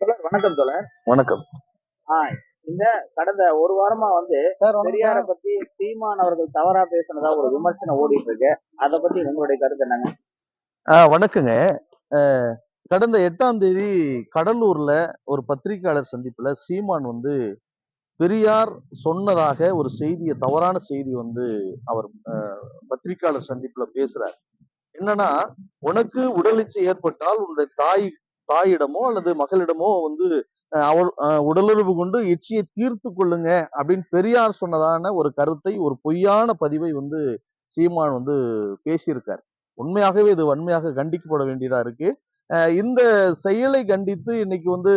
தோழர் வணக்கம் தோழர். வணக்கம். ஆஹ் இந்த கடந்த ஒரு வாரமா வந்து பெரியார பத்தி சீமான் அவர்கள் தவறா பேசுனதா ஒரு விமர்சனம் ஓடிட்டு இருக்கு அத பத்தி உங்களுடைய கருத்து என்னங்க? ஆஹ் வணக்கங்க. கடந்த எட்டாம் தேதி கடலூர்ல ஒரு பத்திரிகையாளர் சந்திப்புல சீமான் வந்து பெரியார் சொன்னதாக ஒரு செய்தியை தவறான செய்தி வந்து அவர் பத்திரிகையாளர் சந்திப்புல பேசுறார். என்னன்னா உனக்கு உடலிச்சை ஏற்பட்டால் உன்னுடைய தாய் தாயிடமோ அல்லது மகளிடமோ வந்து அவர் உடலுறவு கொண்டு எச்சியை தீர்த்து கொள்ளுங்க அப்படின்னு பெரியார் சொன்னதான ஒரு கருத்தை ஒரு பொய்யான பதிவை வந்து சீமான் வந்து பேசியிருக்கார். உண்மையாகவே இது வன்மையாக கண்டிக்கப்பட வேண்டியதா இருக்கு. இந்த செயலை கண்டித்து இன்னைக்கு வந்து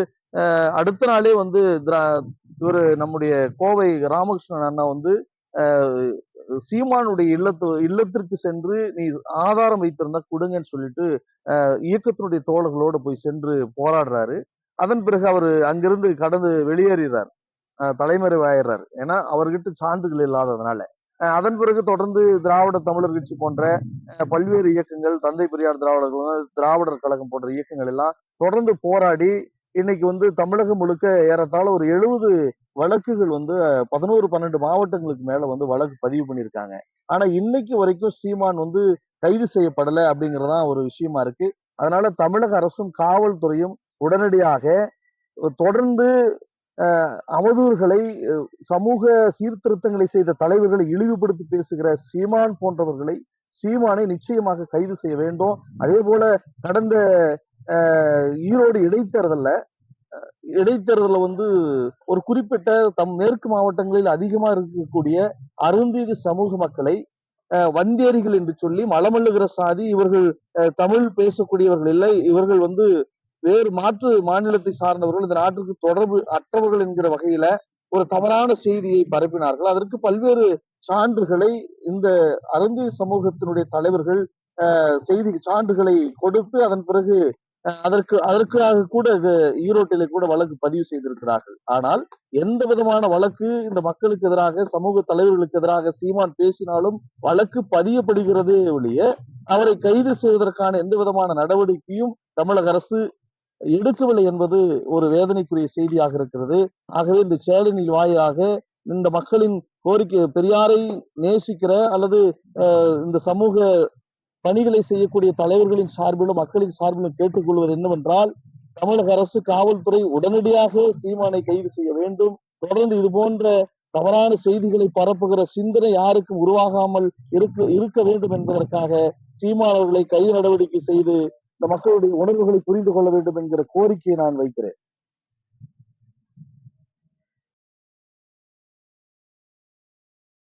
அடுத்த நாளே வந்து திரா- நம்முடைய கோவை ராமகிருஷ்ணன் அண்ணா வந்து சீமானுடைய இல்லத்து இல்லத்திற்கு சென்று நீ ஆதாரம் வைத்திருந்தா கொடுங்கன்னு சொல்லிட்டு இயக்கத்தினுடைய தோழர்களோடு போய் சென்று போராடுறாரு. அதன் பிறகு அவர் அங்கிருந்து கடந்து வெளியேறார் தலைமறைவாயிடுறாரு ஏன்னா அவர்கிட்ட சான்றுகள் இல்லாததுனால. அதன் பிறகு தொடர்ந்து திராவிட தமிழர் கட்சி போன்ற பல்வேறு இயக்கங்கள் தந்தை பெரியார் திராவிடர்கள் திராவிடர் கழகம் போன்ற இயக்கங்கள் எல்லாம் தொடர்ந்து போராடி இன்னைக்கு வந்து தமிழகம் முழுக்க ஏறத்தாழ ஒரு எழுபது வழக்குகள் வந்து பதினோரு பன்னெண்டு மாவட்டங்களுக்கு மேல வந்து வழக்கு பதிவு பண்ணியிருக்காங்க. ஆனா இன்னைக்கு வரைக்கும் சீமான் வந்து கைது செய்யப்படலை அப்படிங்கறதான் ஒரு விஷயமா இருக்கு. அதனால தமிழக அரசும் காவல்துறையும் உடனடியாக தொடர்ந்து அவதூறுகளை சமூக சீர்திருத்தங்களை செய்த தலைவர்களை இழிவுபடுத்தி பேசுகிற சீமான் போன்றவர்களை சீமானை நிச்சயமாக கைது செய்ய வேண்டும். அதே போல கடந்த அஹ், ஈரோடு இடைத்தேர்தல்ல இடைத்தேர்தலில் வந்து ஒரு குறிப்பிட்ட தம் மேற்கு மாவட்டங்களில் அதிகமாக இருக்கக்கூடிய அருந்தீதி சமூக மக்களை வந்தேரிகள் என்று சொல்லி மலமல்லுகிற சாதி இவர்கள் தமிழ் பேசக்கூடியவர்கள் இல்லை. இவர்கள் வந்து வேறு மாற்று மாநிலத்தை சார்ந்தவர்கள். இந்த நாட்டுக்கு தொடர்பு அற்றவர்கள் என்கிற வகையில ஒரு தவறான செய்தியை பரப்பினார்கள். அதற்கு பல்வேறு சான்றுகளை இந்த அருந்தி சமூகத்தினுடைய தலைவர்கள் செய்தி சான்றுகளை கொடுத்து அதன் பிறகு அதற்கு அதற்காக கூட ஈரோட்டிலே கூட வழக்கு பதிவு செய்திருக்கிறார்கள். ஆனால் எந்த விதமான வழக்கு இந்த மக்களுக்கு எதிராக சமூக தலைவர்களுக்கு எதிராக சீமான் பேசினாலும் வழக்கு பதியப்படுகிறதே ஒழிய அவரை கைது செய்வதற்கான எந்த விதமான நடவடிக்கையும் தமிழக அரசு எடுக்கவில்லை என்பது ஒரு வேதனைக்குரிய செய்தியாக இருக்கிறது. ஆகவே இந்த சேலனில் வாயிலாக இந்த மக்களின் கோரிக்கை பெரியாரை நேசிக்கிற அல்லது இந்த சமூக பணிகளை செய்யக்கூடிய தலைவர்களின் சார்பிலும் மக்களின் சார்பிலும் கேட்டுக்கொள்வது என்னவென்றால் தமிழக அரசு காவல்துறை உடனடியாக சீமானை கைது செய்ய வேண்டும். தொடர்ந்து இது போன்ற தவறான செய்திகளை பரப்புகிற சிந்தனை யாருக்கும் உருவாகாமல் இருக்க இருக்க வேண்டும் என்பதற்காக சீமானவர்களை கைது நடவடிக்கை செய்து இந்த மக்களுடைய உணர்வுகளை புரிந்து கொள்ள வேண்டும் என்கிற கோரிக்கையை நான் வைக்கிறேன்.